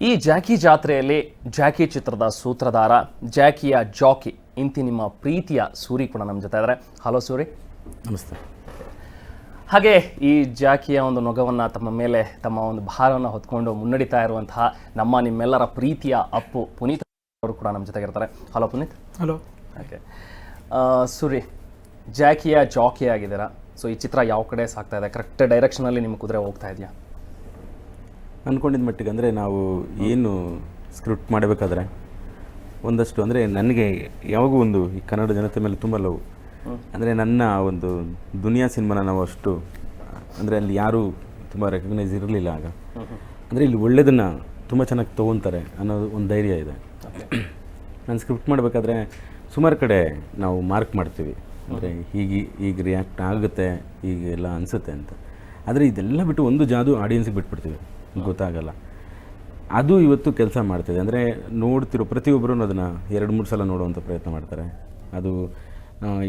ಈ ಜಾಕಿ ಜಾತ್ರೆಯಲ್ಲಿ ಜಾಕಿ ಚಿತ್ರದ ಸೂತ್ರಧಾರ ಜಾಕಿಯ ಜಾಕಿ ಇಂತಿ ನಿಮ್ಮ ಪ್ರೀತಿಯ ಸೂರಿ ಕೂಡ ನಮ್ಮ ಜೊತೆ ಇದ್ದಾರೆ. ಹಲೋ ಸೂರಿ. ನಮಸ್ತೆ. ಹಾಗೆ ಈ ಜಾಕಿಯ ಒಂದು ನೊಗವನ್ನು ತಮ್ಮ ಮೇಲೆ ತಮ್ಮ ಒಂದು ಭಾರವನ್ನು ಹೊತ್ಕೊಂಡು ಮುನ್ನಡೀತಾ ಇರುವಂತಹ ನಮ್ಮ ನಿಮ್ಮೆಲ್ಲರ ಪ್ರೀತಿಯ ಅಪ್ಪು ಪುನೀತ್ ಅವರು ಕೂಡ ನಮ್ಮ ಜೊತೆಗಿರ್ತಾರೆ hello Puneeth. Hello. Okay. Suri ಜಾಕಿಯ Jackie ಆಗಿದ್ದೀರಾ? ಸೊ ಈ ಚಿತ್ರ ಯಾವ ಕಡೆ ಸಾಗ್ತಾ ಇದೆ? ಕರೆಕ್ಟ್ ಡೈರೆಕ್ಷನಲ್ಲಿ ನಿಮ್ಮ ಕುದುರೆ ಹೋಗ್ತಾ ಇದೆಯಾ? ಅಂದ್ಕೊಂಡಿದ್ದ ಮಟ್ಟಿಗೆ ಅಂದರೆ ನಾವು ಏನು ಸ್ಕ್ರಿಪ್ಟ್ ಮಾಡಬೇಕಾದ್ರೆ ಒಂದಷ್ಟು ಅಂದರೆ ನನಗೆ ಯಾವಾಗೂ ಒಂದು ಈ ಕನ್ನಡ ಜನತೆ ಮೇಲೆ ತುಂಬ ಲವ್ ಅಂದರೆ ನನ್ನ ಒಂದು ದುನಿಯಾ ಸಿನಿಮಾನ ನಾವು ಅಷ್ಟು, ಅಂದರೆ ಅಲ್ಲಿ ಯಾರೂ ತುಂಬ ರೆಕಗ್ನೈಸ್ ಇರಲಿಲ್ಲ ಆಗ. ಅಂದರೆ ಇಲ್ಲಿ ಒಳ್ಳೆಯದನ್ನು ತುಂಬ ಚೆನ್ನಾಗಿ ತೊಗೊತಾರೆ ಅನ್ನೋದು ಒಂದು ಧೈರ್ಯ ಇದೆ. ನಾನು ಸ್ಕ್ರಿಪ್ಟ್ ಮಾಡಬೇಕಾದ್ರೆ ಸುಮಾರು ಕಡೆ ನಾವು ಮಾರ್ಕ್ ಮಾಡ್ತೀವಿ. ಅಂದರೆ ಹೀಗೆ ಈಗ ರಿಯಾಕ್ಟ್ ಆಗುತ್ತೆ, ಹೀಗೆಲ್ಲ ಅನಿಸುತ್ತೆ ಅಂತ. ಆದರೆ ಇದೆಲ್ಲ ಬಿಟ್ಟು ಒಂದು ಜಾದು ಆಡಿಯನ್ಸಿಗೆ ಬಿಟ್ಬಿಡ್ತೀವಿ. ಗೊತ್ತಾಗಲ್ಲ. ಅದು ಇವತ್ತು ಕೆಲಸ ಮಾಡ್ತಿದೆ. ಅಂದರೆ ನೋಡ್ತಿರೋ ಪ್ರತಿಯೊಬ್ಬರೂ ಅದನ್ನು ಎರಡು ಮೂರು ಸಲ ನೋಡುವಂಥ ಪ್ರಯತ್ನ ಮಾಡ್ತಾರೆ. ಅದು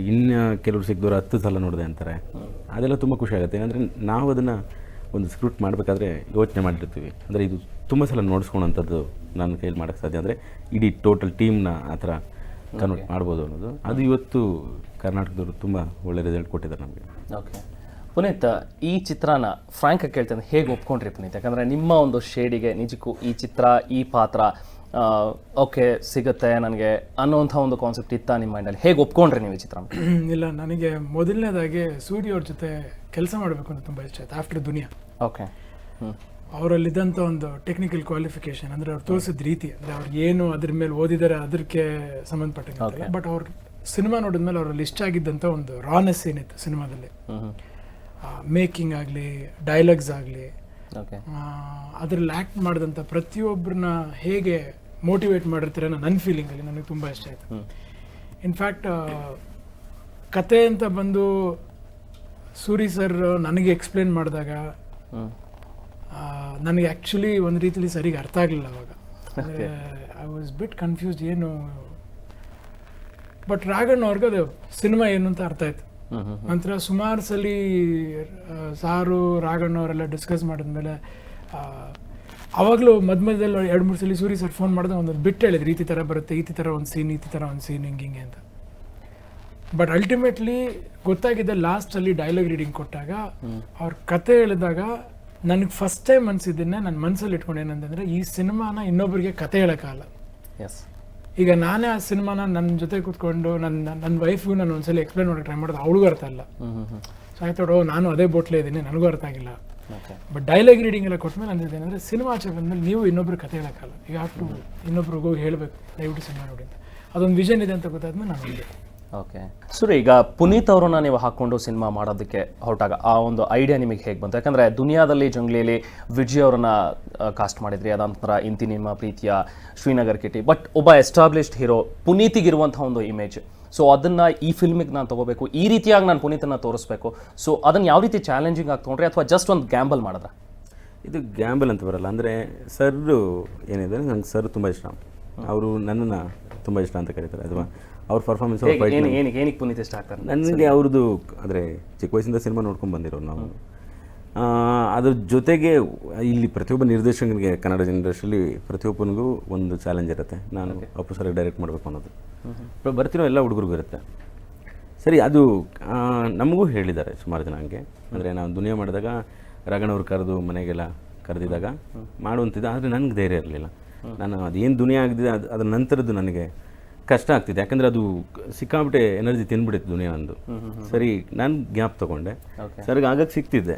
ಇನ್ನು ಕೆಲವರು ಸಿಕ್ಕಿದವರು ಹತ್ತು ಸಲ ನೋಡಿದೆ ಅಂತಾರೆ. ಅದೆಲ್ಲ ತುಂಬ ಖುಷಿ ಆಗುತ್ತೆ. ಅಂದರೆ ನಾವು ಅದನ್ನು ಒಂದು ಸ್ಕ್ರಿಪ್ಟ್ ಮಾಡಬೇಕಾದ್ರೆ ಯೋಚನೆ ಮಾಡಿರ್ತೀವಿ. ಅಂದರೆ ಇದು ತುಂಬ ಸಲ ನೋಡಿಸ್ಕೊಳೋಂಥದ್ದು ನನ್ನ ಕೈಯಲ್ಲಿ ಮಾಡೋಕ್ಕೆ ಸಾಧ್ಯ. ಅಂದರೆ ಇಡೀ ಟೋಟಲ್ ಟೀಮ್ನ ಆ ಥರ ಕನ್ವರ್ಟ್ ಮಾಡ್ಬೋದು ಅನ್ನೋದು. ಅದು ಇವತ್ತು ಕರ್ನಾಟಕದವರು ತುಂಬ ಒಳ್ಳೆ ರಿಸಲ್ಟ್ ಕೊಟ್ಟಿದ್ದಾರೆ ನಮಗೆ. ಓಕೆ ಪುನೀತ್ ಈ ಚಿತ್ರನ ಫ್ರಾಂಕ್ ಕೇಳ್ತೇನೆ ಹೇಗೆ ಒಪ್ಕೊಂಡ್ರಿ ಪುನೀತ್? ಯಾಕಂದರೆ ನಿಮ್ಮ ಒಂದು ಶೇಡಿಗೆ ನಿಜಕ್ಕೂ ಈ ಚಿತ್ರ ಈ ಪಾತ್ರ ಓಕೆ ಸಿಗುತ್ತೆ ನನಗೆ ಅನ್ನೋಂಥ ಒಂದು ಕಾನ್ಸೆಪ್ಟ್ ಇತ್ತ ನಿಮ್ಮ ಮೈಂಡಲ್ಲಿ ಹೇಗೆ ಒಪ್ಕೊಂಡ್ರಿ ನೀವು ಈ ಚಿತ್ರ? ಇಲ್ಲ ನನಗೆ ಮೊದಲನೇದಾಗಿ ಸೂರ್ಯ ಅವ್ರ ಜೊತೆ ಕೆಲಸ ಮಾಡಬೇಕು ಅಂತ ತುಂಬ ಇಷ್ಟ ಆಯ್ತು ಆಫ್ಟರ್ ದುನಿಯಾ. ಓಕೆ. ಅವರಲ್ಲಿದ್ದಂಥ ಒಂದು ಟೆಕ್ನಿಕಲ್ ಕ್ವಾಲಿಫಿಕೇಶನ್ ಅಂದರೆ ಅವ್ರು ತೋರಿಸಿದ ರೀತಿ ಅಂದರೆ ಅವ್ರು ಏನು ಅದ್ರ ಮೇಲೆ ಓದಿದ್ದಾರೆ ಅದಕ್ಕೆ ಸಂಬಂಧಪಟ್ಟಂಗೆ ಬಟ್ ಅವ್ರ ಸಿನಿಮಾ ನೋಡಿದ್ಮೇಲೆ ಅವರಲ್ಲಿ ಇಷ್ಟ ಆಗಿದ್ದಂಥ ಒಂದು ರಾನೆಸ್ ಏನಿತ್ತು ಸಿನಿಮಾದಲ್ಲಿ. ಮೇಕಿಂಗ್ ಆಗಲಿ ಡೈಲಾಗ್ಸ್ ಆಗಲಿ ಅದ್ರಲ್ಲಿ ಆ್ಯಕ್ಟ್ ಮಾಡಿದಂಥ ಪ್ರತಿಯೊಬ್ಬರನ್ನ ಹೇಗೆ ಮೋಟಿವೇಟ್ ಮಾಡಿರ್ತಾರೆ ಅನ್ನೋ ನನ್ನ ಫೀಲಿಂಗಲ್ಲಿ ನನಗೆ ತುಂಬ ಇಷ್ಟ ಆಯಿತು. ಇನ್ಫ್ಯಾಕ್ಟ್ ಕತೆ ಅಂತ ಬಂದು ಸೂರಿ ಸರ್ ನನಗೆ ಎಕ್ಸ್ಪ್ಲೇನ್ ಮಾಡಿದಾಗ ನನಗೆ ಆ್ಯಕ್ಚುಲಿ ಒಂದು ರೀತಿಲಿ ಸರಿಗೆ ಅರ್ಥ ಆಗಲಿಲ್ಲ ಅವಾಗ. ಐ ವಾಸ್ ಬಿಟ್ ಕನ್ಫ್ಯೂಸ್ಡ್ ಏನು? ಬಟ್ ರಾಘಣ್ಣ ಅವ್ರಿಗೆ ಅದು ಸಿನಿಮಾ ಏನು ಅಂತ ಅರ್ಥ ಆಯ್ತು. ನಂತರ ಸುಮಾರು ಸಲ ಸಾರು ರಾಘಣ್ಣ ಅವರೆಲ್ಲ ಡಿಸ್ಕಸ್ ಮಾಡಿದ್ಮೇಲೆ ಅವಾಗಲೂ ಮಧ್ಯ ಮಧ್ಯದಲ್ಲಿ ಎರಡು ಮೂರು ಸಲ ಸೂರಿ ಸರ್ ಫೋನ್ ಮಾಡಿದ್ರೆ ಒಂದೊಂದು ಬಿಟ್ಟು ಹೇಳಿದ್ರು, ಈ ಥರ ಬರುತ್ತೆ, ಈ ಥರ ಒಂದು ಸೀನ್ ಈ ಥರ ಒಂದು ಸೀನ್ ಹಿಂಗೆ ಹಿಂಗೆ ಅಂತ. ಬಟ್ ಅಲ್ಟಿಮೇಟ್ಲಿ ಗೊತ್ತಾಗಿದ್ದ ಲಾಸ್ಟಲ್ಲಿ ಡೈಲಾಗ್ ರೀಡಿಂಗ್ ಕೊಟ್ಟಾಗ ಅವ್ರ ಕತೆ ಹೇಳಿದಾಗ ನನಗೆ ಫಸ್ಟ್ ಟೈಮ್ ಅನಿಸಿದ್ದನ್ನೇ ನನ್ನ ಮನಸ್ಸಲ್ಲಿ ಇಟ್ಕೊಂಡು ಏನಂತಂದರೆ ಈ ಸಿನಿಮಾನ ಇನ್ನೊಬ್ಬರಿಗೆ ಕತೆ ಹೇಳೋಕ್ಕಾಗಲ್ಲ. ಎಸ್ ಈಗ ನಾನೇ ಆ ಸಿನಿಮಾನ ನನ್ನ ಜೊತೆ ಕೂತ್ಕೊಂಡು ನನ್ನ ನನ್ನ ವೈಫ್ಗೂ ನಾನು ಒಂದ್ಸಲ ಎಕ್ಸ್ಪ್ಲೇನ್ ಮಾಡೋಕೆ ಟ್ರೈ ಮಾಡೋದು ಅವಳಿಗೂ ಅರ್ಥ ಇಲ್ಲ. ಸೊ ಆಯ್ತು ನಾನು ಅದೇ ಬೋಟ್ಲೇ ಇದ್ದೀನಿ ನನಗೂ ಅರ್ಥ ಆಗಿಲ್ಲ. ಬಟ್ ಡೈಲಾಗ್ ರೀಡಿಂಗ್ ಎಲ್ಲ ಕೊಟ್ಮೇಲೆ ನಾನು ಅಂದರೆ ಸಿನಿಮಾ ಆಚೆ ಬಂದಮೇಲೆ ನೀವು ಇನ್ನೊಬ್ರು ಕತೆ ಹೇಳೋಕ್ಕಲ್ಲ ಹ್ಯಾವ್ ಟು ಇನ್ನೊಬ್ರಿಗೆ ಹೋಗಿ ಹೇಳಬೇಕು. ದಯವಿಟ್ಟು ಸಿನಿಮಾ ನೋಡಿ ಅಂತ. ಅದೊಂದು ವಿಷನ್ ಇದೆ ಅಂತ ಗೊತ್ತಾದ್ಮೇಲೆ ನಾನು ಓಕೆ ಸರಿ ಈಗ ಪುನೀತ್ ಅವರನ್ನ ನೀವು ಹಾಕೊಂಡು ಸಿನಿಮಾ ಮಾಡೋದಕ್ಕೆ ಹೊರಟಾಗ ಆ ಒಂದು ಐಡಿಯಾ ನಿಮಗೆ ಹೇಗೆ ಬಂತು? ಯಾಕಂದರೆ ದುನಿಯಾದಲ್ಲಿ ಜಂಗ್ಲಿಯಲ್ಲಿ ವಿಜಯ್ ಅವರನ್ನ ಕಾಸ್ಟ್ ಮಾಡಿದ್ರಿ. ಅದಂತರ ಇಂತಿ ನಿಮ್ಮ ಪ್ರೀತಿಯ ಶ್ರೀನಗರ್ ಕಿಟಿ. ಬಟ್ ಒಬ್ಬ ಎಸ್ಟಾಬ್ಲಿಷ್ಡ್ ಹೀರೋ ಪುನೀತಿಗಿರುವಂಥ ಒಂದು ಇಮೇಜ್ ಸೊ ಅದನ್ನು ಈ ಫಿಲ್ಮಿಗೆ ನಾನು ತಗೋಬೇಕು. ಈ ರೀತಿಯಾಗಿ ನಾನು ಪುನೀತನ್ನ ತೋರಿಸ್ಬೇಕು. ಸೊ ಅದನ್ನು ಯಾವ ರೀತಿ ಚಾಲೆಂಜಿಂಗ್ ಆಗಿ ತೊಗೊಂಡ್ರಿ ಅಥವಾ ಜಸ್ಟ್ ಒಂದು ಗ್ಯಾಂಬಲ್ ಮಾಡಿದ್ರ? ಇದು ಗ್ಯಾಂಬಲ್ ಅಂತ ಬರಲ್ಲ. ಅಂದರೆ ಸರ್ರು ಏನಿದೆ ನಂಗೆ ಸರ್ ತುಂಬ ಇಷ್ಟ. ಅವರು ನನ್ನನ್ನು ತುಂಬ ಇಷ್ಟ ಅಂತ ಕರೀತಾರೆ ಅಥವಾ ಅವ್ರ ಪರ್ಫಾರ್ಮೆನ್ಸ್ ಏನಕ್ಕೆ ಏನಕ್ಕೆ ಪುನೀತ್ ಇಷ್ಟ ಆಗ್ತಾರೆ ನನಗೆ ಅವ್ರದ್ದು ಅಂದರೆ ಚಿಕ್ಕ ವಯಸ್ಸಿಂದ ಸಿನಿಮಾ ನೋಡ್ಕೊಂಡು ಬಂದಿರೋರು ನಾವು. ಅದ್ರ ಜೊತೆಗೆ ಇಲ್ಲಿ ಪ್ರತಿಯೊಬ್ಬ ನಿರ್ದೇಶಕನಿಗೆ ಕನ್ನಡ ಜನರೇಷನಲ್ಲಿ ಪ್ರತಿಯೊಬ್ಬನಿಗೂ ಒಂದು ಚಾಲೆಂಜ್ ಇರುತ್ತೆ. ನಾನು ಅಪ್ಪು ಸರ್ ಡೈರೆಕ್ಟ್ ಮಾಡಬೇಕು ಅನ್ನೋದು. ಬರ್ತಿರೋ ಎಲ್ಲ ಹುಡುಗರಿಗೂ ಇರುತ್ತೆ. ಸರಿ ಅದು ನಮಗೂ ಹೇಳಿದ್ದಾರೆ ಸುಮಾರು ಜನ ಹಂಗೆ ಅಂದರೆ ನಾವು ದುನಿಯಾ ಮಾಡಿದಾಗ ರಾಘಣ್ಣವ್ರು ಕರೆದು ಮನೆಗೆಲ್ಲ ಕರೆದಿದ್ದಾಗ ಮಾಡುವಂತಿದ್ದೆ. ಆದರೆ ನನಗೆ ಧೈರ್ಯ ಇರಲಿಲ್ಲ. ನಾನು ಅದೇನು ದುನಿಯಾ ಆಗಿದೆ ಅದು ಅದರ ನಂತರದ್ದು ನನಗೆ ಕಷ್ಟ ಆಗ್ತಿದೆ. ಯಾಕಂದರೆ ಅದು ಸಿಕ್ಕಾಬಿಟ್ಟೆ ಎನರ್ಜಿ ತಿನ್ಬಿಡುತ್ತೆ ದುನಿಯಾ ಒಂದು ಸರಿ ನಾನು ಗ್ಯಾಪ್ ತಗೊಂಡೆ. ಸರಿ ಸರ್ಗೆ ಆಗಕ್ಕೆ ಸಿಗ್ತಿದ್ದೆ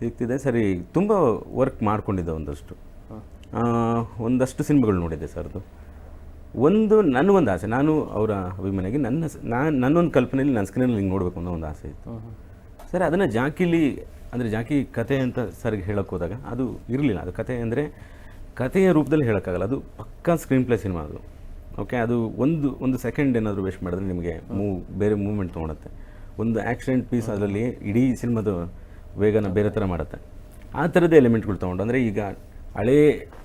ಸಿಗ್ತಿದ್ದೆ ಸರಿ ತುಂಬ ವರ್ಕ್ ಮಾಡ್ಕೊಂಡಿದ್ದೆ ಒಂದಷ್ಟು. ಒಂದಷ್ಟು ಸಿನಿಮಾಗಳು ನೋಡಿದ್ದೆ ಸರ್ದು ಒಂದು ನನಗೊಂದು ಆಸೆ ನಾನು ಅವರ ಅಭಿಮಾನಿಗೆ ನನ್ನ ನಾನು ನನ್ನೊಂದು ಕಲ್ಪನೆಯಲ್ಲಿ ನನ್ನ ಸ್ಕ್ರೀನಲ್ಲಿ ಹಿಂಗೆ ನೋಡಬೇಕು ಅನ್ನೋ ಒಂದು ಆಸೆ ಇತ್ತು. ಸರ್ ಅದನ್ನು ಜಾಕಿಲಿ ಅಂದರೆ ಜಾಕಿ ಕತೆ ಅಂತ ಸರ್ಗೆ ಹೇಳೋಕ್ಕೆ ಹೋದಾಗ ಅದು ಇರಲಿಲ್ಲ. ಅದು ಕತೆ ಅಂದರೆ ಕಥೆಯ ರೂಪದಲ್ಲಿ ಹೇಳೋಕ್ಕಾಗಲ್ಲ. ಅದು ಪಕ್ಕಾ ಸ್ಕ್ರೀನ್ ಪ್ಲೇ ಸಿನಿಮಾ ಅದು. ಓಕೆ ಅದು ಒಂದು ಒಂದು ಸೆಕೆಂಡ್ ಏನಾದರೂ ವೇಸ್ಟ್ ಮಾಡಿದ್ರೆ ನಿಮಗೆ ಮೂವ್ ಬೇರೆ ಮೂವ್ಮೆಂಟ್ ತೊಗೊಳುತ್ತೆ. ಒಂದು ಆ್ಯಕ್ಷನ್ ಪೀಸ್ ಅದರಲ್ಲಿ ಇಡೀ ಸಿನಿಮಾದ ವೇಗನ ಬೇರೆ ಥರ ಮಾಡುತ್ತೆ. ಆ ಥರದ್ದು ಎಲಿಮೆಂಟ್ಗಳು ತೊಗೊಂಡು ಅಂದರೆ ಈಗ ಹಳೇ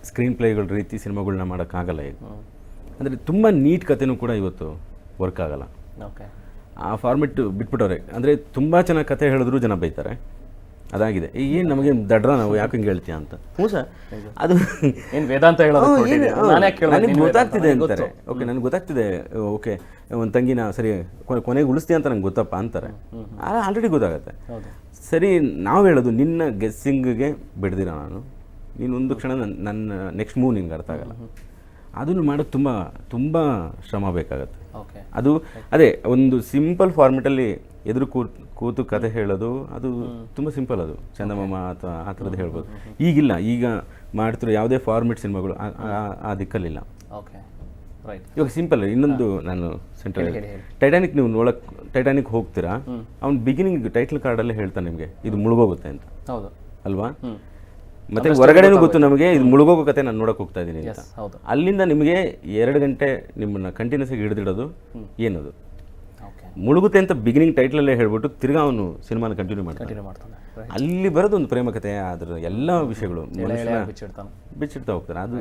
ಸ್ಕ್ರೀನ್ ಪ್ಲೇಗಳ ರೀತಿ ಸಿನಿಮಾಗಳನ್ನ ಮಾಡೋಕ್ಕಾಗಲ್ಲ ಈಗ. ಅಂದರೆ ತುಂಬ ನೀಟ್ ಕಥೆನೂ ಕೂಡ ಇವತ್ತು ವರ್ಕ್ ಆಗಲ್ಲ. ಓಕೆ ಆ ಫಾರ್ಮೆಟ್ ಬಿಟ್ಬಿಟ್ಟವ್ರೆ. ಅಂದರೆ ತುಂಬ ಚೆನ್ನಾಗಿ ಕತೆ ಹೇಳಿದ್ರು ಜನ ಬೈತಾರೆ. ಅದಾಗಿದೆ. ಏನು ನಮಗೆ ದಡ್ರ ನಾವು ಯಾಕೆ ಹಿಂಗೆ ಹೇಳ್ತೀಯ ಅಂತ? ಹ್ಞೂ ಸರ್. ಅದು ಏನು ವೇದಾಂತ ಹೇಳೋದು? ನನಗೆ ಗೊತ್ತಾಗ್ತಿದೆ ಅಂತಾರೆ. ಓಕೆ ನನಗೆ ಗೊತ್ತಾಗ್ತಿದೆ. ಓಕೆ ಒಂದು ತಂಗಿನ ಸರಿ ಕೊನೆ- ಕೊನೆಗೆ ಉಳಿಸ್ತೀಯ ಅಂತ ನಂಗೆ ಗೊತ್ತಪ್ಪ ಅಂತಾರೆ. ಆಲ್ರೆಡಿ ಗೊತ್ತಾಗುತ್ತೆ. ಸರಿ ನಾವು ಹೇಳೋದು ನಿನ್ನ ಗೆಸ್ಸಿಂಗ್ಗೆ ಬಿಡ್ದಿರ ನಾನು. ನೀನು ಒಂದು ಕ್ಷಣ ನನ್ನ ನನ್ನ ನೆಕ್ಸ್ಟ್ ಮೂವ್ ನಿಂಗೆ ಅರ್ಥ ಆಗಲ್ಲ. ಅದನ್ನು ಮಾಡೋದು ತುಂಬ ತುಂಬ ಶ್ರಮ ಬೇಕಾಗತ್ತೆ. ಓಕೆ. ಅದು ಅದೇ ಒಂದು ಸಿಂಪಲ್ ಫಾರ್ಮೆಟಲ್ಲಿ ಎದುರು ಕೂತ್ ಕೂತು ಕತೆ ಹೇಳೋದು ಅದು ತುಂಬ ಸಿಂಪಲ್ ಅದು. ಚಂದಮಾಮ ಅಥವಾ ಆ ಥರದ್ದು ಹೇಳ್ಬೋದು. ಈಗಿಲ್ಲ ಈಗ ಮಾಡ್ತಿರೋ ಯಾವುದೇ ಫಾರ್ಮೆಟ್ ಸಿನಿಮಾಗಳು ಆ- ದಿಕ್ಕಲ್ಲಿಲ್ಲ. ಓಕೆ ರೈಟ್ ಇವಾಗ ಸಿಂಪಲ್ ಇನ್ನೊಂದು ನಾನು ಸೆಂಟ್ರಲ್ ಹೇಳಿ. ಟೈಟಾನಿಕ್ ನೀವು ನೋಡಕ್ ಟೈಟಾನಿಕ್ ಹೋಗ್ತೀರಾ? ಅವ್ನು ಬಿಗಿನಿಂಗ್ ಟೈಟ್ಲ್ ಕಾರ್ಡಲ್ಲೇ ಹೇಳ್ತಾನೆ ನಿಮಗೆ ಇದು ಮುಳುಗೋಗುತ್ತೆ ಅಂತ. ಹೌದು. ಅಲ್ವಾ? ಮತ್ತೆ ಹೊರಗಡೆನೂ ಗೊತ್ತು ನಮಗೆ ಇದು ಮುಳುಗೋಗೋ ಕತೆ ನಾನು ನೋಡಕ್ ಹೋಗ್ತಾ ಇದ್ದೀನಿ ಅಂತ. ಅಲ್ಲಿಂದ ನಿಮಗೆ ಎರಡು ಗಂಟೆ ನಿಮ್ಮನ್ನ ಕಂಟಿನ್ಯೂಸ್ ಆಗಿ ಹಿಡಿದಿಡೋದು ಏನದು? ಮುಳುಗುತ್ತೆ ಅಂತ ಬಿಗಿನಿಂಗ್ ಟೈಟ್ಲಲ್ಲೇ ಹೇಳ್ಬಿಟ್ಟು ತಿರ್ಗಾ ಅವನು ಸಿನಿಮಾನ ಕಂಟಿನ್ಯೂ ಮಾಡ್ತಾನೆ. ಕಂಟಿನ್ಯೂ ಮಾಡ್ತಾನೆ ಅಲ್ಲಿ ಬರೋದು ಒಂದು ಪ್ರೇಮ ಕಥೆ ಅದ್ರ ಎಲ್ಲ ವಿಷಯಗಳು. ಬಿಚ್ಚಿಡ್ತಾನೆ. ಬಿಚ್ಚಿಡ್ತಾ ಹೋಗ್ತಾರೆ ಅದು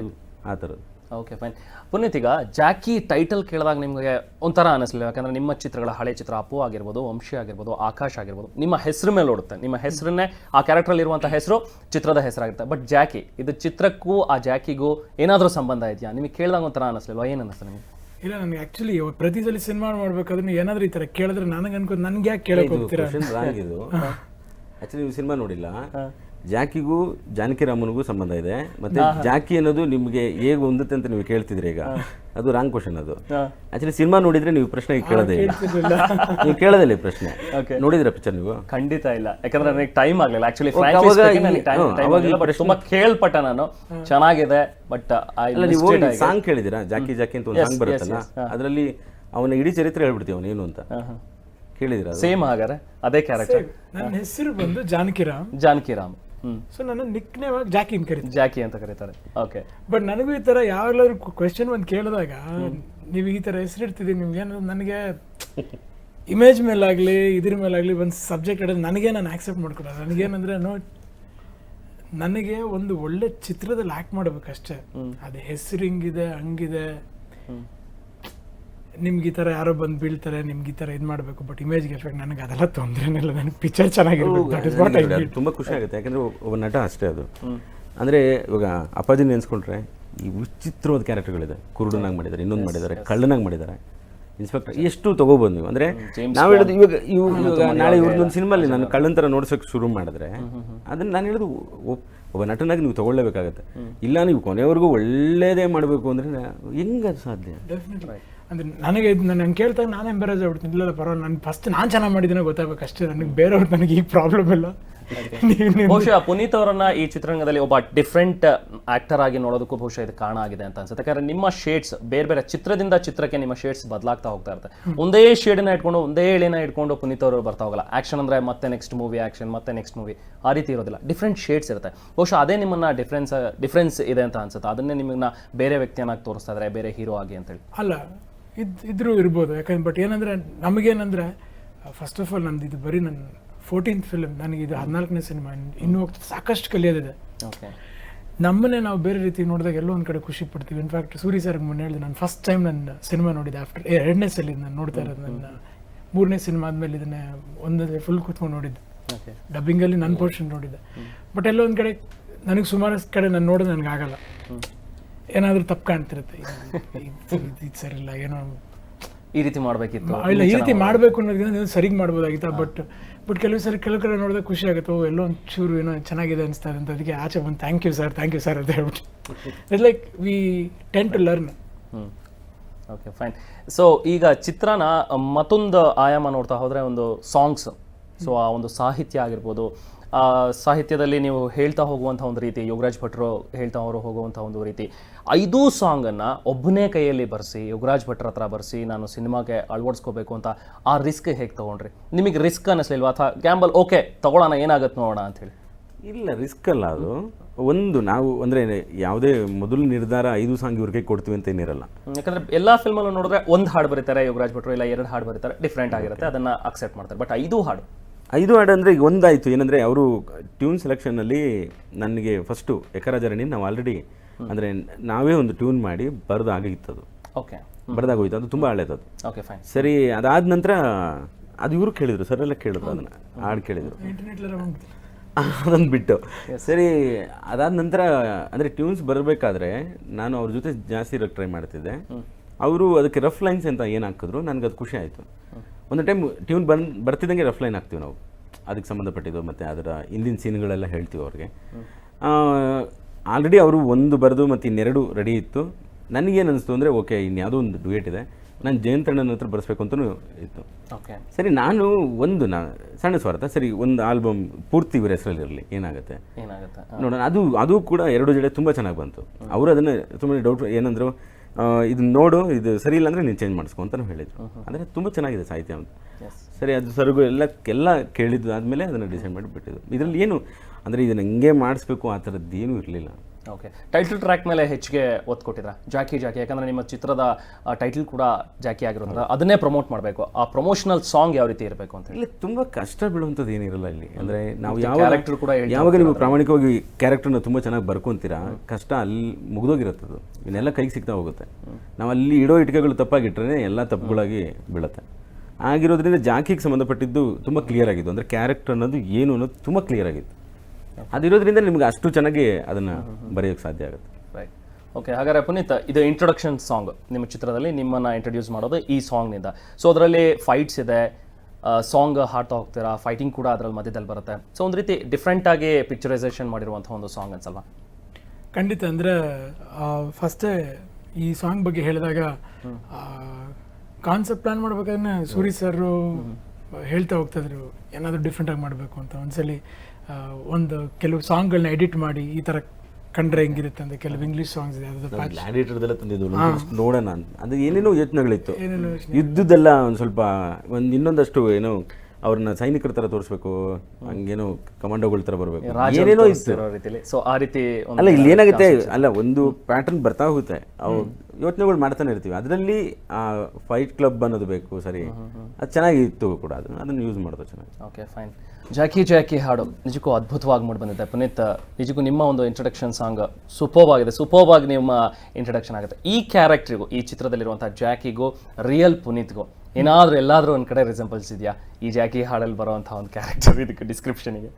ಆ ಥರದ್ದು. ಓಕೆ ಫೈನ್ ಪುನೀತ್ ಈಗ ಜಾಕಿ ಟೈಟಲ್ ಕೇಳಿದಾಗ ನಿಮಗೆ ಒಂಥರ ಅನಿಸ್ಲಿಲ್ಲ. ಯಾಕಂದ್ರೆ ನಿಮ್ಮ ಚಿತ್ರಗಳ ಹಳೆ ಚಿತ್ರ ಅಪ್ಪು ಆಗಿರ್ಬೋದು ವಂಶಿ ಆಗಿರ್ಬೋದು ಆಕಾಶ್ ಆಗಿರ್ಬೋದು ನಿಮ್ಮ ಹೆಸರು ಮೇಲೆ ಓಡುತ್ತೆ. ನಿಮ್ಮ ಹೆಸರನ್ನೇ ಆ ಕ್ಯಾರೆಕ್ಟರ್ ಇರುವಂಥ ಹೆಸರು ಚಿತ್ರದ ಹೆಸರಾಗಿರುತ್ತೆ. ಬಟ್ ಜಾಕಿ ಇದು ಚಿತ್ರಕ್ಕೂ ಆ ಜಾಕಿಗೂ ಏನಾದರೂ ಸಂಬಂಧ ಇದೆಯಾ? ನಿಮಗೆ ಕೇಳಿದಾಗ ಒಂಥರ ಅನಿಸ್ಲಿಲ್ವಾ? ಏನು ಅನ್ನಿಸ್ತು ನಿಮಗೆ? ಇಲ್ಲ ನನಗೆ ಆಕ್ಚುಲಿ ಪ್ರತಿ ಸಲ ಸಿನಿಮಾ ಮಾಡ್ಬೇಕಾದ್ರೆ ನೀವು ಏನಾದ್ರೂ ಈ ತರ ಕೇಳಿದ್ರೆ ನನಗೆ ಅನ್ಕೋ ನನ್ಗೆ ಯಾಕೆ ಕೇಳಕ್ಕೆ ಹೋಗ್ತೀರಾ? ನೀವು ಸಿನಿಮಾ ನೋಡಿಲ್ಲ. ಜಾಕಿಗೂ ಜಾನಕಿ ರಾಮನಿಗೂ ಸಂಬಂಧ ಇದೆ. ಮತ್ತೆ ಜಾಕಿ ಅನ್ನೋದು ನಿಮಗೆ ಹೇಗೆ ಹೊಂದುತ್ತೆ ಅಂತ ನೀವು ಕೇಳ್ತಿದ್ರಿ ಈಗ. ಅದು ರಾಂಗ್ ಕ್ವಶನ್ ಅದು. ಆಕ್ಚುಲಿ ಸಿನಿಮಾ ನೋಡಿದ್ರೆ ನೀವು ಪ್ರಶ್ನೆ ಕೇಳೋದೇ ಇಲ್ಲ. ನೀವು ಕೇಳೋದಿಲ್ಲ ಈ ಪ್ರಶ್ನೆ. ನೋಡಿದ್ರ ಪಿಕ್ಚರ್ ನೀವು? ಖಂಡಿತ ಇಲ್ಲ. ಯಾಕಂದ್ರೆ ನನಗೆ ಟೈಮ್ ಆಗಲಿಲ್ಲ. ಆಕ್ಚುಲಿ ತುಂಬಾ ಕೇಳ್ಪಟ್ಟ ನಾನು. ಚೆನ್ನಾಗಿದೆ ಬಟ್ ನೀವು ಸಾಂಗ್ ಕೇಳಿದಿರಾ ಜಾಕಿ ಜಾಕಿ ಅಂತ ಒಂದು ಸಾಂಗ್ ಬರುತ್ತಲ್ಲ ಅದರಲ್ಲಿ ಅವನ ಇಡೀ ಚರಿತ್ರೆ ಹೇಳ್ಬಿಡ್ತೀವಿ ಅವನು ಏನು ಅಂತ. ಕೇಳಿದಿರ ಸೇಮ್ ಹಾಗಾದ್ರೆ ಅದೇ ಕ್ಯಾರೆಕ್ಟರ್ ನನ್ನ ಹೆಸರು ಬಂದು ಜಾನಕಿರಾಮ್ ಜಾನಕಿ ರಾಮ್. ಹ್ಮ್ ಸೊ ನನ್ನ ನಿಕ್ ನೇಮ್ ಜಾಕಿ ಅಂತ ಕರೀತಾರೆ. ಜಾಕಿ ಅಂತ ಕರೀತಾರೆ. ಓಕೆ ಬಟ್ ನನಗೂ ಈ ಥರ ಯಾವಾಗಲಾದ್ರೂ ಕ್ವೆಶನ್ ಒಂದು ಕೇಳಿದಾಗ ನೀವು ಈ ಥರ ಹೆಸರಿಡ್ತಿದ್ದೀವಿ ನಿಮ್ಗೆ ನನಗೆ ಇಮೇಜ್ ಮೇಲಾಗಲಿ ಇದ್ರ ಮೇಲಾಗಲಿ ಒಂದು ಸಬ್ಜೆಕ್ಟ್ ಹಿಡಿದು ನನಗೆ ನಾನು ಆಕ್ಸೆಪ್ಟ್ ಮಾಡ್ಕೊಡೋದು. ನನಗೇನಂದ್ರೆ ನೋ ನನಗೆ ಒಂದು ಒಳ್ಳೆ ಚಿತ್ರದಲ್ಲಿ ಆ್ಯಕ್ಟ್ ಮಾಡ್ಬೇಕಷ್ಟೇ. ಅದು ಹೆಸರು ಹಿಂಗಿದೆ ಹಂಗಿದೆ. ನಿಮ್ಗೆ ಈ ಥರ ಯಾರೋ ಬಂದು ಬೀಳ್ತಾರೆ ನಿಮ್ಗೆ ಈ ಥರ ಇದು ಮಾಡಬೇಕು ಬಟ್ ಇಮೇಜ್ ಎಫೆಕ್ಟ್ ನನಗೆ ಅದೆಲ್ಲ ತೊಂದರೆನಿಲ್ಲ. ನನಗೆ ಪಿಕ್ಚರ್ ಚೆನ್ನಾಗಿರ್ಬೇಕು. ದಟ್ ಇಸ್ ವಾಟ್ ಐ ಅದು ತುಂಬಾ ಖುಷಿ ಆಗುತ್ತೆ. ಯಾಕಂದ್ರೆ ಒಬ್ಬ ನಟ ಅಷ್ಟೇ ಅದು. ಅಂದ್ರೆ ಇವಾಗ ಅಪ್ಪಾಜಿ ನೆನ್ಸ್ಕೊಂಡ್ರೆ ಈ ವಿಚಿತ್ರವಾದ ಕ್ಯಾರೆಕ್ಟರ್ಗಳಿದೆ. ಕುರುಡನಾಗಿ ಮಾಡಿದ್ದಾರೆ ಇನ್ನೊಂದು ಮಾಡಿದ್ದಾರೆ ಕಳ್ಳನಾಗಿ ಮಾಡಿದ್ದಾರೆ. ಇನ್ಸ್ಪೆಕ್ಟರ್ ಎಷ್ಟು ತಗೋಬೋದು ನೀವು? ಅಂದ್ರೆ ನಾವು ಹೇಳೋದು ಇವಾಗ ಇವ್ ಇವಾಗ ನಾಳೆ ಇವ್ರದ್ದೊಂದು ಸಿನಿಮಾಲಿ ನಾನು ಕಳ್ಳನ ಥರ ನೋಡ್ಸೋಕೆ ಶುರು ಮಾಡಿದ್ರೆ ಅದನ್ನ ನಾನು ಹೇಳೋದು ಒಬ್ಬ ನಟನಾಗಿ ನೀವು ತಗೊಳ್ಳೇಬೇಕಾಗತ್ತೆ. ಇಲ್ಲ ನೀವು ಕೊನೆವರೆಗೂ ಒಳ್ಳೇದೇ ಮಾಡಬೇಕು ಅಂದ್ರೆ ಹೆಂಗೆ ಅದು ಸಾಧ್ಯ ಡೆಫಿನೆಟ್ಲಿ ಅಂದ್ರೆ ನನಗೆ ಇದು ನಾನು ಕೇಳ್ತಾಗ ನಾನು ಎಂಬರೇಜ್ ಆಗ್ಬಿಡ್ತೀನಿ. ಇಲ್ಲ ಪರವಾಗಿಲ್ಲ. ನಾನು ಫಸ್ಟ್ ನಾನು ಚೆನ್ನಾಗಿ ಮಾಡಿದ್ದೀನೋ ಗೊತ್ತಾಗಬೇಕು ಅಷ್ಟೇ. ನನಗೆ ಬೇರೆಯವ್ರು ನನಗೆ ಈ ಪ್ರಾಬ್ಲಮ್ ಇಲ್ಲ ಬಹುಶಃ ಪುನೀತ್ ಅವರನ್ನ ಈ ಚಿತ್ರರಂಗದಲ್ಲಿ ಒಬ್ಬ ಡಿಫ್ರೆಂಟ್ ಆಕ್ಟರ್ ಆಗಿ ನೋಡೋದಕ್ಕೂ ಬಹುಶಃ ಇದು ಕಾರಣ ಆಗಿದೆ ಅಂತ ಅನ್ಸುತ್ತೆ. ಯಾಕಂದ್ರೆ ನಿಮ್ಮ ಶೇಡ್ಸ್ ಬೇರೆ ಬೇರೆ ಚಿತ್ರದಿಂದ ಚಿತ್ರಕ್ಕೆ ನಿಮ್ಮ ಶೇಡ್ಸ್ ಬದಲಾಗ್ತಾ ಹೋಗ್ತಾ ಇರುತ್ತೆ. ಒಂದೇ ಶೇಡನ್ನ ಇಟ್ಕೊಂಡು ಒಂದೇ ಎಳೆನ ಇಟ್ಕೊಂಡು ಪುನೀತ್ ಅವರು ಬರ್ತಾ ಹೋಗಲ್ಲ. ಆಕ್ಷನ್ ಅಂದ್ರೆ ಮತ್ತೆ ನೆಕ್ಸ್ಟ್ ಮೂವಿ ಆಕ್ಷನ್ ಮತ್ತೆ ನೆಕ್ಸ್ಟ್ ಮೂವಿ ಆ ರೀತಿ ಇರೋದಿಲ್ಲ. ಡಿಫ್ರೆಂಟ್ ಶೇಡ್ಸ್ ಇರುತ್ತೆ. ಬಹುಶಃ ಅದೇ ನಿಮ್ಮನ್ನ ಡಿಫ್ರೆನ್ಸ್ ಡಿಫ್ರೆನ್ಸ್ ಇದೆ ಅಂತ ಅನ್ಸುತ್ತೆ. ಅದನ್ನೇ ನಿಮಗೆ ಬೇರೆ ವ್ಯಕ್ತಿಯನ್ನಾಗಿ ತೋರಿಸ್ತಾ ಇದ್ದಾರೆ ಬೇರೆ ಹೀರೋ ಆಗಿ ಅಂತೇಳಿ ಅಲ್ಲ ಇದ್ ಇದ್ರೂ ಇರ್ಬೋದು. ಯಾಕಂದ್ರೆ ಬಟ್ ಏನಂದ್ರೆ ನಮಗೇನಂದ್ರೆ ಫಸ್ಟ್ ಆಫ್ ಆಲ್ ನಂದು ಇದು ಬರೀ ನನ್ನ ಫೋರ್ಟೀನ್ತ್ ಫಿಲಮ್ ನನಗೆ ಇದು ಹದಿನಾಲ್ಕನೇ ಸಿನಿಮಾ ಇನ್ನೂ ಸಾಕಷ್ಟು ಕಲಿಯೋದಿದೆ. ನಮ್ಮನ್ನೇ ನಾವು ಬೇರೆ ರೀತಿ ನೋಡಿದಾಗ ಎಲ್ಲೋ ಒಂದು ಕಡೆ ಖುಷಿ ಪಡ್ತೀವಿ. ಇನ್ಫ್ಯಾಕ್ಟ್ ಸೂರಿ ಸರ್ ಮೊನ್ನೆ ಹೇಳಿದೆ ನಾನು ಫಸ್ಟ್ ಟೈಮ್ ನನ್ನ ಸಿನಿಮಾ ನೋಡಿದೆ. ಆಫ್ಟರ್ ಎರಡನೇ ಸಲ ನಾನು ನೋಡ್ತಾ ಇರೋದು ನನ್ನ ಮೂರನೇ ಸಿನಿಮಾ ಆದಮೇಲೆ ಇದನ್ನ ಒಂದೇ ಫುಲ್ ಕೂತ್ಕೊಂಡು ನೋಡಿದ್ದೆ. ಡಬ್ಬಿಂಗಲ್ಲಿ ನನ್ನ ಪೋರ್ಷನ್ ನೋಡಿದ್ದೆ. ಬಟ್ ಎಲ್ಲೋ ಒಂದು ಕಡೆ ನನಗೆ ಸುಮಾರು ಕಡೆ ನಾನು ನೋಡೋದು ನನಗೆ ಆಗಲ್ಲ ಏನಾದರೂ ತಪ್ಪು ಕಾಣ್ತಿರುತ್ತೆ. ಇದು ಸರಿ ಇಲ್ಲ ಏನೋ ಈ ರೀತಿ ಮಾಡಬೇಕಿತ್ತು. ಇಲ್ಲ ಈ ರೀತಿ ಮಾಡಬೇಕು ಅನ್ನೋದಕ್ಕಿಂತ ಸರಿಗೆ ಮಾಡ್ಬೋದಾಗಿತ್ತು. ಬಟ್ ಬಟ್ ಕೆಲವು ಸರಿ ಕೆಲವು ಕಡೆ ನೋಡಿದ್ರೆ ಖುಷಿ ಆಗುತ್ತೆ. ಓ ಎಲ್ಲೋ ಒಂದು ಚೂರು ಏನೋ ಚೆನ್ನಾಗಿದೆ ಅನಿಸ್ತಾ ಇದೆ ಅಂತ. ಅದಕ್ಕೆ ಆಚೆ ಬಂದು thank you sir thank you sir ಅಂತ ಹೇಳ್ಬಿಟ್ಟು. It's like we tend to learn okay fine so ಈಗ ಚಿತ್ರನ ಮತ್ತೊಂದು ಆಯಾಮ ನೋಡ್ತಾ ಹೋದರೆ ಒಂದು ಸಾಂಗ್ಸ್ ಸೊ ಆ ಒಂದು ಸಾಹಿತ್ಯ ಆಗಿರ್ಬೋದು ಆ ಸಾಹಿತ್ಯದಲ್ಲಿ ನೀವು ಹೇಳ್ತಾ ಹೋಗುವಂಥ ಒಂದು ರೀತಿ ಯೋಗರಾಜ್ ಭಟ್ರು ಹೇಳ್ತಾ ಅವರು ಹೋಗುವಂಥ ಒಂದು ರೀತಿ ಐದು ಸಾಂಗನ್ನು ಒಬ್ಬನೇ ಕೈಯಲ್ಲಿ ಬರೆಸಿ ಯೋಗರಾಜ್ ಭಟ್ರ ಹತ್ರ ಬರೆಸಿ ನಾನು ಸಿನಿಮಾಗೆ ಅಳವಡಿಸ್ಕೋಬೇಕು ಅಂತ ಆ ರಿಸ್ಕ್ ಹೇಗೆ ತೊಗೊಂಡ್ರಿ? ನಿಮಗೆ ರಿಸ್ಕ್ ಅನ್ನಿಸ್ಲಿಲ್ವಾ? ಅಥವಾ ಗ್ಯಾಂಬಲ್ ಓಕೆ ತೊಗೊಳೋಣ ಏನಾಗುತ್ತೆ ನೋಡೋಣ ಅಂಥೇಳಿ ಇಲ್ಲ ರಿಸ್ಕ್ ಅಲ್ಲ ಅದು. ಒಂದು ನಾವು ಅಂದರೆ ಯಾವುದೇ ಮೊದಲು ನಿರ್ಧಾರ ಐದು ಸಾಂಗ್ ಇವ್ರಿಗೆ ಕೊಡ್ತೀವಿ ಅಂತ ಏನಿರಲ್ಲ. ಯಾಕಂದ್ರೆ ಎಲ್ಲಾ ಫಿಲ್ಮಲ್ಲೂ ನೋಡಿದ್ರೆ ಒಂದು ಹಾಡು ಬರೀತಾರೆ ಯೋಗರಾಜ್ ಭಟ್ರು ಇಲ್ಲ ಎರಡು ಹಾಡು ಬರೀತಾರೆ ಡಿಫ್ರೆಂಟ್ ಆಗಿರುತ್ತೆ ಅದನ್ನು ಅಕ್ಸೆಪ್ಟ್ ಮಾಡ್ತಾರೆ. ಬಟ್ ಐದು ಹಾಡು. ಐದು ಹಾಡು ಅಂದರೆ ಈಗ ಒಂದಾಯಿತು. ಏನಂದರೆ ಅವರು ಟ್ಯೂನ್ ಸೆಲೆಕ್ಷನಲ್ಲಿ ನನಗೆ ಫಸ್ಟು ಎಕರಾಜರಣಿ ನಾವು ಆಲ್ರೆಡಿ ಅಂದರೆ ನಾವೇ ಒಂದು ಟ್ಯೂನ್ ಮಾಡಿ ಬರೆದು ಅದು ಓಕೆ ಬರೆದಾಗೋಯ್ತು. ಅದು ತುಂಬ ಅದು ಓಕೆ ಫೈನ್ ಸರಿ ಅದಾದ ನಂತರ ಅದು ಇವರು ಕೇಳಿದರು ಸರ್ ಎಲ್ಲ ಕೇಳಿದ್ರು ಅದನ್ನು. ಹಾಡು ಕೇಳಿದರು. ಇಂಟರ್ನೆಟ್ ಅದೊಂದು ಬಿಟ್ಟು. ಸರಿ ಅದಾದ ನಂತರ ಅಂದರೆ ಟ್ಯೂನ್ಸ್ ಬರಬೇಕಾದ್ರೆ ನಾನು ಅವ್ರ ಜೊತೆ ಜಾಸ್ತಿ ಇರೋಕ್ಕೆ ಟ್ರೈ ಮಾಡ್ತಿದ್ದೆ. ಅವರು ಅದಕ್ಕೆ ರಫ್ ಲೈನ್ಸ್ ಅಂತ ಏನು ಹಾಕಿದ್ರು ನನಗೆ ಅದು ಖುಷಿ ಆಯಿತು. ಒಂದು ಟೈಮ್ ಟ್ಯೂನ್ ಬಂದು ಬರ್ತಿದ್ದಂಗೆ ರಫ್ಲೈನ್ ಹಾಕ್ತೀವಿ ನಾವು. ಅದಕ್ಕೆ ಸಂಬಂಧಪಟ್ಟಿದ್ದು ಮತ್ತು ಅದರ ಹಿಂದಿನ ಸೀನ್ಗಳೆಲ್ಲ ಹೇಳ್ತೀವಿ ಅವ್ರಿಗೆ. ಆಲ್ರೆಡಿ ಅವರು ಒಂದು ಬರೆದು ಮತ್ತು ಇನ್ನೆರಡು ರೆಡಿ ಇತ್ತು. ನನಗೇನು ಅನಿಸ್ತು ಅಂದರೆ ಓಕೆ ಇನ್ಯಾವುದೋ ಒಂದು ಡುಯೇಟ್ ಇದೆ. ನಾನು ಜಯಂತಣ್ಣನ ಹತ್ರ ಬರೆಸ್ಬೇಕು ಅಂತಲೂ ಇತ್ತು. ಓಕೆ. ಸರಿ ನಾನು ಒಂದು ನಾ ಸಣ್ಣ ಸ್ವಾರ್ಥ. ಸರಿ ಒಂದು ಆಲ್ಬಮ್ ಪೂರ್ತಿ ಇವರ ಹೆಸರಲ್ಲಿ ಇರಲಿ ಏನಾಗುತ್ತೆ? ಏನಾಗುತ್ತೆ ನೋಡೋಣ ಅದು ಅದು ಕೂಡ ಎರಡು ಜಡೆ ತುಂಬ ಚೆನ್ನಾಗಿ ಬಂತು. ಅವರು ಅದನ್ನು ತುಂಬ ಡೌಟ್ ಏನಂದ್ರು ಇದನ್ನ ನೋಡು ಇದು ಸರಿ ಇಲ್ಲ ಅಂದರೆ ನೀನು ಚೇಂಜ್ ಮಾಡಿಸ್ಕೊ ಅಂತಲೂ ಹೇಳಿದ್ರು. ಅಂದರೆ ತುಂಬ ಚೆನ್ನಾಗಿದೆ ಸಾಹಿತ್ಯ ಅಂತ. ಸರಿ ಅದು ಸರ್ಗು ಎಲ್ಲ ಎಲ್ಲ ಕೇಳಿದ್ದು ಆದಮೇಲೆ ಅದನ್ನು ಡಿಸೈಡ್ ಮಾಡಿ ಬಿಟ್ಟಿದ್ದು ಇದರಲ್ಲಿ ಏನು ಅಂದರೆ ಇದನ್ನು ಹಿಂಗೆ ಮಾಡಿಸ್ಬೇಕು ಆ ಥರದ್ದು ಏನೂ ಇರಲಿಲ್ಲ. ಓಕೆ ಟೈಟಲ್ ಟ್ರ್ಯಾಕ್ ಮೇಲೆ ಹೆಚ್ಚಿಗೆ ಒತ್ತು ಕೊಟ್ಟಿದ್ರ ಜಾಕಿ ಜಾಕಿ. ಯಾಕಂದರೆ ನಿಮ್ಮ ಚಿತ್ರದ ಟೈಟಲ್ ಕೂಡ ಜಾಕಿ ಆಗಿರೋದ್ರಿಂದ ಅದನ್ನೇ ಪ್ರಮೋಟ್ ಮಾಡಬೇಕು. ಆ ಪ್ರಮೋಷನಲ್ ಸಾಂಗ್ ಯಾವ ರೀತಿ ಇರಬೇಕು ಅಂತ ಇಲ್ಲಿ ತುಂಬ ಕಷ್ಟ ಬೀಳುವಂಥದ್ದು ಏನಿರಲ್ಲ ಇಲ್ಲಿ. ಅಂದರೆ ನಾವು ಯಾವ ಕ್ಯಾರೆಕ್ಟರ್ ಕೂಡ ಯಾವಾಗ ನೀವು ಪ್ರಾಮಾಣಿಕವಾಗಿ ಕ್ಯಾರೆಕ್ಟರ್ನ ತುಂಬ ಚೆನ್ನಾಗಿ ಬರ್ಕೊಂತೀರಾ ಕಷ್ಟ ಅಲ್ಲಿ ಮುಗಿದೋಗಿರುತ್ತದು ಇನ್ನೆಲ್ಲ ಕೈಗೆ ಸಿಗ್ತಾ ಹೋಗುತ್ತೆ. ನಾವು ಅಲ್ಲಿ ಇಡೋ ಇಟ್ಕೆಗಳು ತಪ್ಪಾಗಿಟ್ರೆ ಎಲ್ಲ ತಪ್ಪುಗಳಾಗಿ ಬೀಳುತ್ತೆ. ಆಗಿರೋದ್ರಿಂದ ಜಾಕಿಗೆ ಸಂಬಂಧಪಟ್ಟಿದ್ದು ತುಂಬ ಕ್ಲಿಯರ್ ಆಗಿದ್ದು ಅಂದರೆ ಕ್ಯಾರೆಕ್ಟರ್ ಅನ್ನೋದು ಏನು ಅನ್ನೋದು ತುಂಬ ಕ್ಲಿಯರ್ ಆಗಿತ್ತು. ಅದಿರೋದ್ರಿಂದ ನಿಮ್ಗೆ ಅಷ್ಟು ಚೆನ್ನಾಗಿ ಅದನ್ನು ಬರೆಯೋಕೆ ಸಾಧ್ಯ ಆಗುತ್ತೆ. ರೈಟ್ ಓಕೆ ಹಾಗಾದ್ರೆ ಪುನೀತ್ ಇದು ಇಂಟ್ರೊಡಕ್ಷನ್ ಸಾಂಗ್ ನಿಮ್ಮ ಚಿತ್ರದಲ್ಲಿ ನಿಮ್ಮನ್ನ ಇಂಟ್ರೊಡ್ಯೂಸ್ ಮಾಡೋದು ಈ ಸಾಂಗ್ನಿಂದ ಸೊ ಅದರಲ್ಲಿ ಫೈಟ್ಸ್ ಇದೆ ಸಾಂಗ್ ಹಾಡ್ತಾ ಹೋಗ್ತೀರಾ ಫೈಟಿಂಗ್ ಕೂಡ ಅದರಲ್ಲಿ ಮಧ್ಯದಲ್ಲಿ ಬರುತ್ತೆ. ಸೊ ಒಂದು ರೀತಿ ಡಿಫ್ರೆಂಟ್ ಆಗಿ ಪಿಕ್ಚರೈಸೇಷನ್ ಮಾಡಿರುವಂಥ ಒಂದು ಸಾಂಗ್ ಅನ್ಸಲ್ವಾ? ಖಂಡಿತ ಅಂದರೆ ಫಸ್ಟೇ ಈ ಸಾಂಗ್ ಬಗ್ಗೆ ಹೇಳಿದಾಗ ಕಾನ್ಸೆಪ್ಟ್ ಪ್ಲಾನ್ ಮಾಡ್ಬೇಕಾದ್ರೆ ಸೂರಿ ಸರ್ ಹೇಳ್ತಾ ಹೋಗ್ತಿದ್ರು ಏನಾದರೂ ಡಿಫ್ರೆಂಟಾಗಿ ಮಾಡಬೇಕು ಅಂತ. ಒಂದ್ಸಲಿ ಒಂದು ಕೆಲವು ಸಾಂಗ್ಗಳನ್ನ ಎಡಿಟ್ ಮಾಡಿ ಈ ಥರ ಕಂಡ್ರೆ ಹೆಂಗಿರುತ್ತೆ ಅಂತ ಕೆಲವು ಇಂಗ್ಲೀಷ್ ಸಾಂಗ್ಸ್ ಇದೆ ಗ್ಲಾಡಿಯೇಟರ್ದೆಲ್ಲ ತಂದಿದ್ದು ನೋಡೋಣ ಅಂದರೆ ಅದು ಏನೇನೋ ಯೋಚನೆಗಳಿತ್ತು ಇದ್ದುದೆಲ್ಲ ಒಂದು ಸ್ವಲ್ಪ ಒಂದು ಇನ್ನೊಂದಷ್ಟು ಏನೋ ಅವ್ರನ್ನ ಸೈನಿಕರ ತರ ತೋರಿಸ್ಬೇಕು ಹಂಗೇನೋ ಕಮಾಂಡೋಗಳ ತರ ಬರಬೇಕು. ಏನೇನೋ ಇತ್ತು. ಸೊ ಆ ರೀತಿ ಅಲ್ಲ ಇಲ್ಲಿ ಏನಾಗುತ್ತೆ ಅಲ್ಲ ಒಂದು ಪ್ಯಾಟರ್ನ್ ಬರ್ತಾ ಹೋಗುತ್ತೆ. ಅವು ಯೋಚನೆಗಳು ಮಾಡ್ತಾನೆ ಇರ್ತೀವಿ. ಅದರಲ್ಲಿ ಆ ಫೈಟ್ ಕ್ಲಬ್ ಅನ್ನೋದು ಬೇಕು ಸರಿ. ಅದು ಚೆನ್ನಾಗಿತ್ತು ಕೂಡ. ಅದನ್ನ ಅದನ್ನ ಯೂಸ್ ಮಾಡೋದು ಚೆನ್ನಾಗಿ. ಓಕೆ ಫೈನ್ ಜಾಕಿ ಜಾಕಿ ಹಾಡು. ನಿಜಕ್ಕೂ ಅದ್ಭುತವಾಗಿ ಮೂಡಿ ಬಂದಿದೆ. ಪುನೀತ್ ನಿಜಕ್ಕೂ ನಿಮ್ಮ ಒಂದು ಇಂಟ್ರಡಕ್ಷನ್ ಸಾಂಗ್ ಸೂಪರ್ಬ್ ಆಗಿದೆ ಸೂಪರ್ಬ್ ಆಗಿ ನಿಮ್ಮ ಇಂಟ್ರಡಕ್ಷನ್ ಆಗುತ್ತೆ. ಈ ಕ್ಯಾರೆಕ್ಟ್ರಿಗೂ ಈ ಚಿತ್ರದಲ್ಲಿರುವಂಥ ಜಾಕಿಗೂ ರಿಯಲ್ ಪುನೀತ್ಗೂ ಏನಾದರೂ ಎಲ್ಲಾದರೂ ಒಂದು ಕಡೆ ರಿಸೆಂಪಲ್ಸ್ ಇದೆಯಾ? ಈ ಜಾಕಿ ಹಾಡಲ್ಲಿ ಬರೋವಂಥ ಒಂದು ಕ್ಯಾರೆಕ್ಟರ್ ಇದಕ್ಕೆ ಡಿಸ್ಕ್ರಿಪ್ಷನಿಗೆ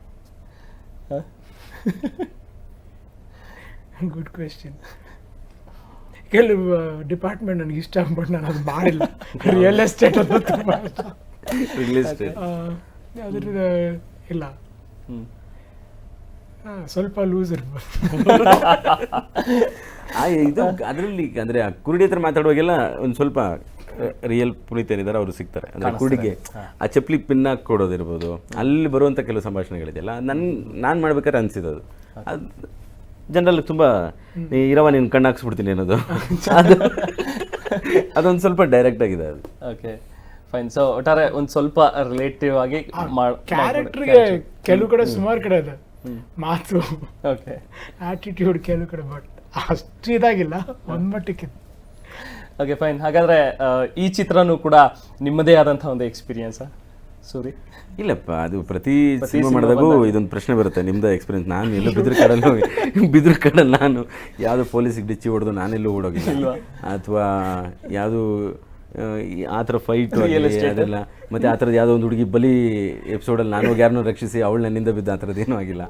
ಗುಡ್ ಕ್ವೆಶನ್ ಕೆಲವು ಡಿಪಾರ್ಟ್ಮೆಂಟ್ ನನಗೆ ಇಷ್ಟ ಬಟ್ ನಾನು ಅದು ಮಾಡಿಲ್ಲ. ರಿಯಲ್ ಎಸ್ಟೇಟ್ ಅದು ತುಂಬ ಅದ್ರದ್ದು ಇಲ್ಲ. ಸ್ವಲ್ಪ ಲೂಸ್ ಇರ್ಬೋದು ಇದು ಅದರಲ್ಲಿ ಅಂದರೆ ಆ ಕುರುಡಿ ಹತ್ರ ಮಾತಾಡುವಾಗೆಲ್ಲ ಒಂದು ಸ್ವಲ್ಪ ರಿಯಲ್ ಪುನೀತ್ ಏನಿದ್ದಾರೆ ಅವರು ಸಿಗ್ತಾರೆ. ಅಂದರೆ ಕುಡಿಗೆ ಆ ಚಪ್ಪಲಿ ಪಿನ್ ಹಾಕಿ ಕೊಡೋದಿರ್ಬೋದು ಅಲ್ಲಿ ಬರುವಂಥ ಕೆಲವು ಸಂಭಾಷಣೆಗಳಿದೆಯಲ್ಲ ನನ್ನ ನಾನು ಮಾಡ್ಬೇಕಾದ್ರೆ ಅನಿಸಿದ್ದು. ಅದು ಅದು ಜನರಲ್ಲಿ ತುಂಬ ನೀ ಇರವ ನೀನು ಕಣ್ಣು ಹಾಕ್ಸ್ಬಿಡ್ತೀನಿ ಅನ್ನೋದು. ಅದು ಅದೊಂದು ಸ್ವಲ್ಪ ಡೈರೆಕ್ಟ್ ಆಗಿದೆ ಅದು. ಓಕೆ ಫೈನ್ ಸೊ ಒಟ್ಟಾರೆ ಒಂದು ಸ್ವಲ್ಪ ರಿಲೇಟಿವ್ ಆಗಿ ಮಾಡ್ ಕ್ಯಾರೆಕ್ಟರ್ಗೆ ಕೆಲವು ಕಡೆ ಸುಮಾರು ಕಡೆ ಇದೆ ಮಾತು. ಓಕೆ ಆಟಿಟ್ಯೂಡ್ ಕೆಲವು ಕಡೆ ಬಟ್ ಅಷ್ಟು ಇದಾಗಿಲ್ಲ ಒಂದ್ ಮಟ್ಟಕ್ಕೆ ಓಕೆ ಫೈನ್ ಹಾಗಾದ್ರೆ ಈ ಚಿತ್ರನೂ ಕೂಡ ನಿಮ್ಮದೇ ಆದಂಥ ಒಂದು ಎಕ್ಸ್ಪೀರಿಯೆನ್ಸ್ ಸೂರಿ. ಇಲ್ಲಪ್ಪ ಅದು ಪ್ರತಿ ಸಿನಿಮಾ ಮಾಡಿದಾಗೂ ಇದೊಂದು ಪ್ರಶ್ನೆ ಬರುತ್ತೆ. ನಿಮ್ದು ಎಕ್ಸ್ಪೀರಿಯನ್ಸ್ ನಾನು ಎಲ್ಲೂ ಬಿದ್ರು ಕಡಲು ಬಿದ್ರು ಕಡಲು ನಾನು ಯಾವುದು ಪೊಲೀಸಿಗೆ ಡಿಚ್ಚಿ ಹೊಡೆದು ನಾನೆಲ್ಲೂ ಓಡೋಗಿಲ್ಲ. ಅಥವಾ ಯಾವುದು ಆ ಥರ ಫೈಟ್ ಅದೆಲ್ಲ. ಮತ್ತೆ ಆ ಥರದ್ದು ಯಾವುದೋ ಒಂದು ಹುಡುಗಿ ಬಲಿ ಎಪಿಸೋಡಲ್ಲಿ ನಾನು ಹೋಗಿ ಯಾರನ್ನೂ ರಕ್ಷಿಸಿ ಅವಳು ನನ್ನಿಂದ ಬಿದ್ದ ಆ ಥರದ್ದು ಏನೂ ಆಗಿಲ್ಲ.